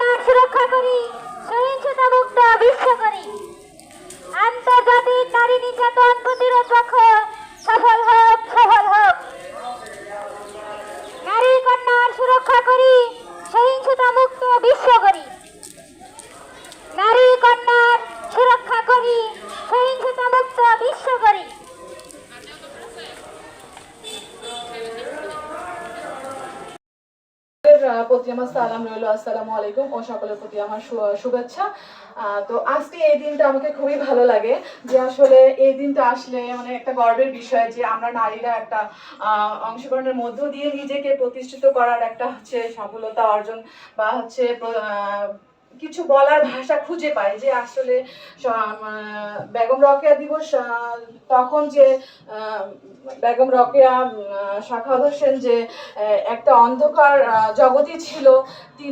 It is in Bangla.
নাচ রক্ষা করি সহিংসতা মুক্ত বিশ্ব করি আন্তর্জাতিক নারী নির্যাতন প্রতিরোধ লক্ষ্য সফল হোক সফল হোক। প্রতি আমার সালাম রইল, আসসালামু আলাইকুম ও সকলের প্রতি আমার শুভেচ্ছা। তো আজকে এই দিনটা আমাকে খুবই ভালো লাগে যে আসলে এই দিনটা আসলে মানে একটা গর্বের বিষয় যে আমরা নারীরা একটা অংশগ্রহণের মধ্য দিয়ে নিজেকে প্রতিষ্ঠিত করার একটা হচ্ছে সফলতা অর্জন বা হচ্ছে কিছু বলার ভাষা খুঁজে পাই যে আসলে বেগম রকেয়া দিবস তখন যে বেগম রকেয়া শাখা হোসেন যে একটা অন্ধকার জগতে ছিল, তিনি